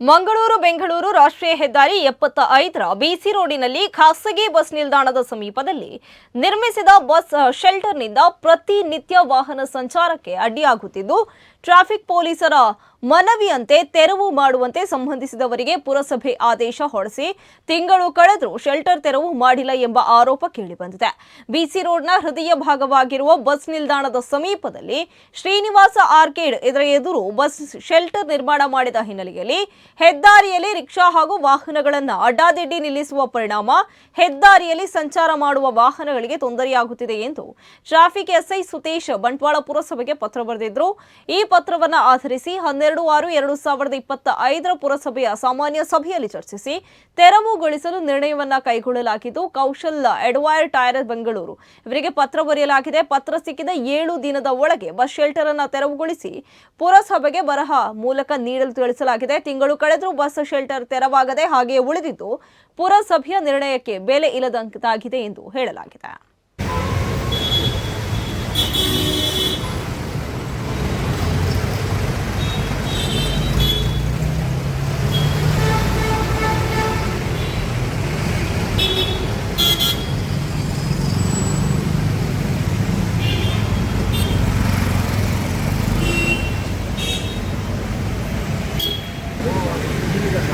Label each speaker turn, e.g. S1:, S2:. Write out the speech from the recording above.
S1: ಮಂಗಳೂರು, ಬೆಂಗಳೂರು ರಾಷ್ಟ್ರೀಯ ಹೆದ್ದಾರಿ ಎಪ್ಪತ್ತ ಐದರ ಬಿಸಿ ರೋಡಿನಲ್ಲಿ ಖಾಸಗಿ ಬಸ್ ನಿಲ್ದಾಣದ ಸಮೀಪದಲ್ಲಿ ನಿರ್ಮಿಸಿದ ಬಸ್ ಶೆಲ್ಟರ್ನಿಂದ ಪ್ರತಿನಿತ್ಯ ವಾಹನ ಸಂಚಾರಕ್ಕೆ ಅಡ್ಡಿಯಾಗುತ್ತಿದ್ದು, ಟ್ರಾಫಿಕ್ ಪೊಲೀಸರ ಮನವಿಯಂತೆ ತೆರವು ಮಾಡುವಂತೆ ಸಂಬಂಧಿಸಿದವರಿಗೆ ಪುರಸಭೆ ಆದೇಶ ಹೊರಡಿಸಿ ತಿಂಗಳು ಕಳೆದರೂ ಶೆಲ್ಟರ್ ತೆರವು ಮಾಡಿಲ್ಲ ಎಂಬ ಆರೋಪ ಕೇಳಿಬಂದಿದೆ. ಬಿಸಿ ರೋಡ್ನ ಹೃದಯ ಭಾಗವಾಗಿರುವ ಬಸ್ ನಿಲ್ದಾಣದ ಸಮೀಪದಲ್ಲಿ ಶ್ರೀನಿವಾಸ ಆರ್ಕೇಡ್ ಇದರ ಎದುರು ಬಸ್ ಶೆಲ್ಟರ್ ನಿರ್ಮಾಣ ಮಾಡಿದ ಹಿನ್ನೆಲೆಯಲ್ಲಿ ಹೆದ್ದಾರಿಯಲ್ಲಿ ರಿಕ್ಷಾ ಹಾಗೂ ವಾಹನಗಳನ್ನು ಅಡ್ಡಾದಿಡ್ಡಿ ನಿಲ್ಲಿಸುವ ಪರಿಣಾಮ ಹೆದ್ದಾರಿಯಲ್ಲಿ ಸಂಚಾರ ಮಾಡುವ ವಾಹನಗಳಿಗೆ ತೊಂದರೆಯಾಗುತ್ತಿದೆ ಎಂದು ಟ್ರಾಫಿಕ್ ಎಸ್ಐ ಸುತೇಶ್ ಬಂಟ್ವಾಳ ಪುರಸಭೆಗೆ ಪತ್ರ ಬರೆದಿದ್ರು. ಈ ಪತ್ರವನ್ನು ಆಧರಿಸಿ ಹನ್ನೆರಡು ಆರು ಎರಡು ಸಾವಿರದ ಇಪ್ಪತ್ತ ಐದರ ಪುರಸಭೆಯ ಸಾಮಾನ್ಯ ಸಭೆಯಲ್ಲಿ ಚರ್ಚಿಸಿ ತೆರವುಗೊಳಿಸಲು ನಿರ್ಣಯವನ್ನ ಕೈಗೊಳ್ಳಲಾಗಿದ್ದು, ಕೌಶಲ್ ಎಡ್ವೈರ್ ಟೈರ್ ಬೆಂಗಳೂರು ಇವರಿಗೆ ಪತ್ರ ಬರೆಯಲಾಗಿದೆ. ಪತ್ರ ಸಿಕ್ಕಿದ ಏಳು ದಿನದ ಒಳಗೆ ಬಸ್ ಶೆಲ್ಟರ್ ಅನ್ನ ತೆರವುಗೊಳಿಸಿ ಪುರಸಭೆಗೆ ಬರಹ ಮೂಲಕ ನೀಡಲು ತಿಳಿಸಲಾಗಿದೆ. ತಿಂಗಳು ಕಳೆದರೂ ಬಸ್ ಶೆಲ್ಟರ್ ತೆರವಾಗದೆ ಹಾಗೆಯೇ ಉಳಿದಿದ್ದು, ಪುರಸಭೆಯ ನಿರ್ಣಯಕ್ಕೆ ಬೆಲೆ ಇಲ್ಲದಂತಾಗಿದೆ ಎಂದು ಹೇಳಲಾಗಿದೆ.